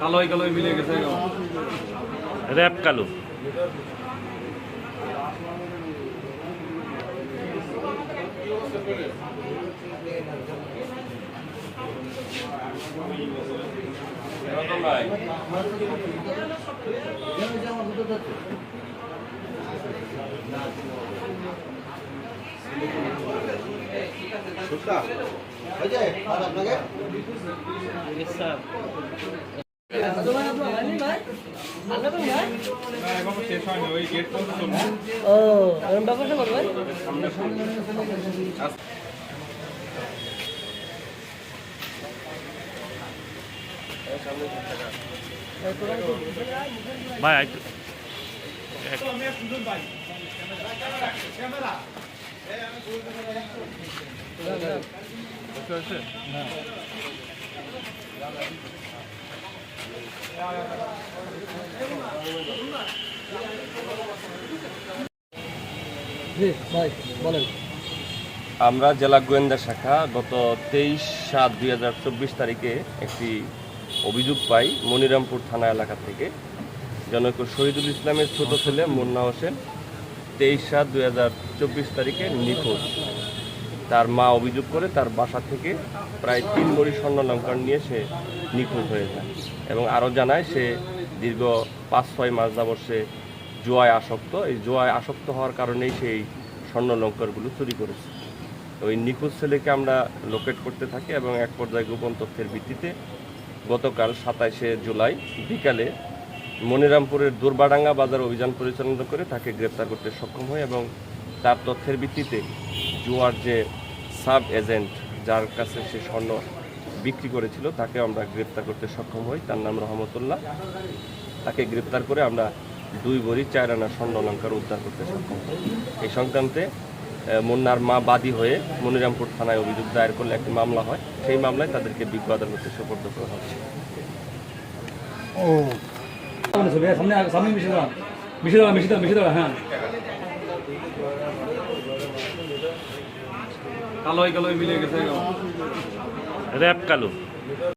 কালোই কালোই মিলে গেছে। র্যাপ কালো। এখনও শেষ হয়নি ও এরকম ব্যাপারটা করবেন ভাই একটু ভাই বলেন আমরা জেলা গোয়েন্দা শাখা গত তেইশ সাত দুই হাজার চব্বিশ তারিখে একটি অভিযোগ পাই মনিরামপুর থানা এলাকা থেকে। জনক শহীদুল ইসলামের ছোট ছেলে মুন্না হোসেন তেইশ সাত দুই হাজার চব্বিশ তারিখে নিখোঁজ। তার মা অভিযোগ করে তার বাসা থেকে প্রায় তিন বড়ি স্বর্ণলঙ্কার নিয়ে সে নিখোঁজ হয়ে যায় এবং আরও জানায় সে দীর্ঘ পাঁচ, ছয় মাস যাবৎ সে জুয়ায় আসক্ত। এই জোয়ায় আসক্ত হওয়ার কারণেই সেই স্বর্ণ স্বর্ণলঙ্কারগুলো চুরি করেছে। ওই নিখোঁজ ছেলেকে আমরা লোকেট করতে থাকি এবং এক পর্যায়ে গোপন তথ্যের ভিত্তিতে গতকাল সাতাইশে জুলাই বিকালে মনিরামপুরের দুর্বাডাঙ্গা বাজার অভিযান পরিচালনা করে তাকে গ্রেপ্তার করতে সক্ষম হয় এবং তার তথ্যের ভিত্তিতে জুয়ার যে সাব এজেন্ট যার কাছে সে স্বর্ণ বিক্রি করেছিল, তাকে আমরা গ্রেপ্তার করতে সক্ষম হই। তার নাম রহমতুল্লাহ। তাকে গ্রেপ্তার করে আমরা দুই ভরি চার আনা স্বর্ণ অলঙ্কার উদ্ধার করতে সক্ষম হই। এই সংক্রান্তে মুন্নার মা বাদী হয়ে মনিরামপুর থানায় অভিযোগ দায়ের করলে একটি মামলা হয়। সেই মামলায় তাদেরকে বিজ্ঞ আদালতে সোপর্দ করা হচ্ছে মিশে দাঁড়ান মিশে দাঁড়ান হ্যাঁ। কালোই কালোই মিলে গেছে। র্যাপ কালো